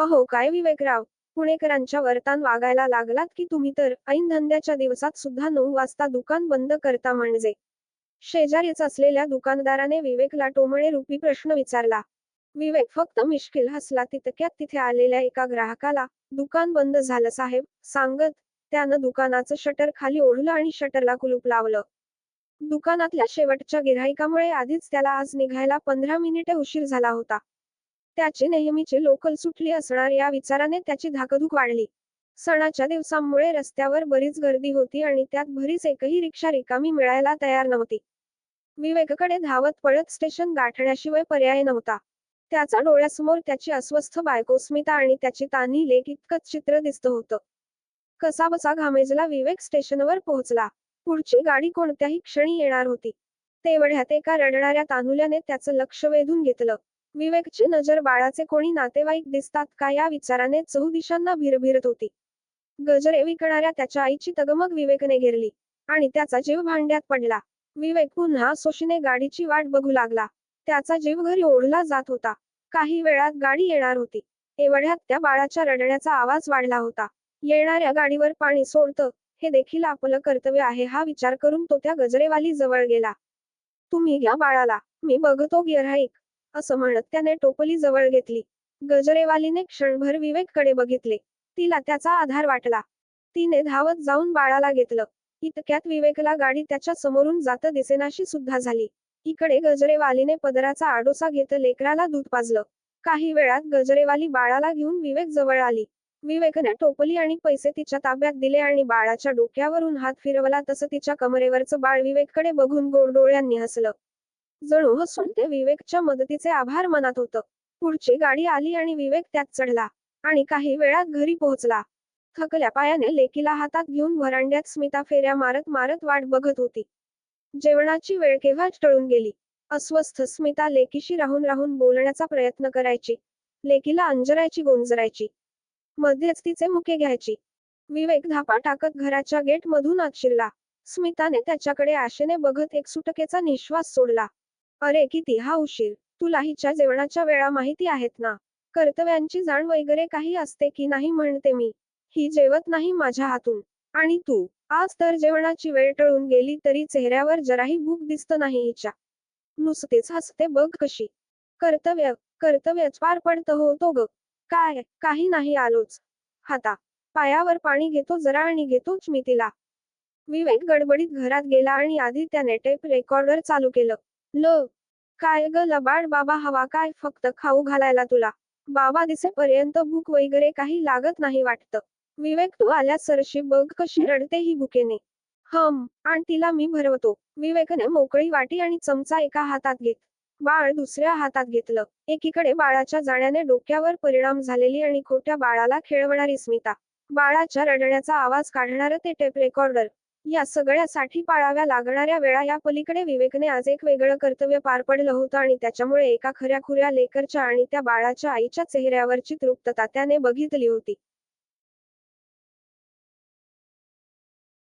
अहो काय विवेकराव? पुणेकरांच्या वर्तान वागायला लागलात की तुम्ही तर ऐन धंद्याच्या दिवसात सुद्धा नऊ वाजता दुकान बंद करता म्हणजे. शेजारीच असलेल्या दुकानदाराने विवेकला टोमळे रूपी प्रश्न विचारला. विवेक फक्त मिश्किल हसला तितक्यात तिथे आलेल्या एका ग्राहकाला दुकान बंद झालं साहेब सांगत. त्यानं दुकानाचं शटर खाली ओढलं आणि शटरला कुलूप लावलं. दुकानातल्या शेवटच्या गिऱ्हाईकामुळे आधीच त्याला आज निघायला पंधरा मिनिटे उशीर झाला होता. त्याचे नेहमीची लोकल सुटली असणार या विचाराने त्याची धाकधूक वाढली. सणाच्या दिवसांमुळे रस्त्यावर बरीच गर्दी होती आणि त्यात भरीच एकही रिक्षा रिकामी मिळायला तयार नव्हती. विवेककडे धावत पळत स्टेशन गाठण्याशिवाय पर्याय नव्हता. त्याचा डोळ्यासमोर त्याची अस्वस्थ बायको स्मिता आणि त्याची तान्ही लेख इतकंच चित्र दिसत होतं. कसाबसा घामेजला विवेक स्टेशनवर पोहोचला. पुढची गाडी कोणत्याही क्षणी येणार होती. तेवढ्यात एका रडणाऱ्या तानुल्याने त्याचं लक्ष वेधून घेतलं. विवेकची नजर बाळाचे कोणी नातेवाईक दिसतात का या विचाराने चहुदिशांना भिरभिरत होती. गजरे विकणाऱ्या त्याच्या आईची तगमग विवेकने घेरली आणि त्याचा जीव भांड्यात पडला. विवेक पुन्हा सोशीने गाडीची वाट बघू लागला. त्याचा जीव घरी ओढला जात होता. काही वेळात गाडी येणार होती. एवढ्यात त्या बाळाच्या रडण्याचा आवाज वाढला होता. येणाऱ्या गाडीवर पाणी सोडतं हे देखील आपलं कर्तव्य आहे हा विचार करून तो त्या गजरेवाली जवळ गेला. तुम्ही घ्या बाळाला मी बघतो गिराईक असं म्हणत त्याने टोपली जवळ घेतली. गजरेवालीने क्षणभर विवेककडे बघितले. तिला त्याचा आधार वाटला. तिने धावत जाऊन बाळाला घेतलं. इतक्यात विवेकला गाडी त्याच्या समोरून जात दिसेनाशी सुद्धा झाली. इकडे गजरेवालीने पदराचा आडोसा घेत लेकराला दूध पाजलं. काही वेळात गजरेवाली बाळाला घेऊन विवेक जवळ आली. विवेकने टोपली आणि पैसे तिच्या ताब्यात दिले आणि बाळाच्या डोक्यावरून हात फिरवला तसं तिच्या कमरेवरचं बाळ विवेककडे बघून गोड डोळ्यांनी हसलं. जणू हसून ते विवेकच्या मदतीचे आभार मनात होतं. पुढची गाडी आली आणि विवेक त्यात चढला आणि काही वेळात घरी पोहोचला. थकल्या पायाने लेकीला हातात घेऊन व्हरांड्यात स्मिता फेऱ्या मारत मारत वाट बघत होती. जेवणाची वेळ केव्हाच टळून गेली? अस्वस्थ स्मिता लेकीशी राहून राहून बोलण्याचा प्रयत्न करायची. लेकीला अंजरायची गोंजरायची. मध्येच तिचे मुके घ्यायची. विवेक धापा टाकत घराच्या गेट मधून आत शिरला. स्मिताने त्याच्याकडे आशेने बघत एक सुटकेचा निश्वास सोडला. अरे किती? हा उशीर. तुला हिच्या जेवणाच्या वेळा माहिती आहेत ना? कर्तव्यांची जाण वगैरे काही असते की नाही म्हणते मी. ही जेवत नाही माझ्या हातून. आणि तू? आज तर जेवणाची वेळ टळून गेली तरी चेहऱ्यावर जराही भूक दिसत नाही हिच्या. नुसतेच हसते बघ कशी. कर्तव्य कर्तव्यच पार पडतं होतो ग. काय? काही नाही आलोच. हाता. पायावर पाणी घेतो जरा आणि घेतोच मी तिला. विवेक गडबडीत घरात गेला आणि आधी त्याने टेप रेकॉर्डर चालू केलं. ल. काय ग लबाड बाबा हवा काय फक्त खाऊ घालायला तुला? बाबा दिसेपर्यंत भूक वगैरे काही लागत नाही वाटतं. विवेक तू आल्या सरशी बघ कशी रडते ही भुकेने. हम आणि तिला मी भरवतो. विवेकने मोकळी वाटी आणि चमचा एका हातात घेत बाळ दुसऱ्या हातात घेतलं. एकीकडे बाळाच्या जाण्याने डोक्यावर परिणाम झालेली आणि खोट्या बाळाला खेळवणारी स्मिता. बाळाच्या रडण्याचा आवाज काढणारं ते टेप रेकॉर्डर. या सगळ्यासाठी पाळाव्या लागणाऱ्या वेळा या पलीकडे विवेकने आज एक वेगळं कर्तव्य पार पडलं होतं आणि त्याच्यामुळे एका खऱ्याखुऱ्या लेकरच्या आणि त्या बाळाच्या आईच्या चेहऱ्यावरची तृप्तता त्याने बघितली होती.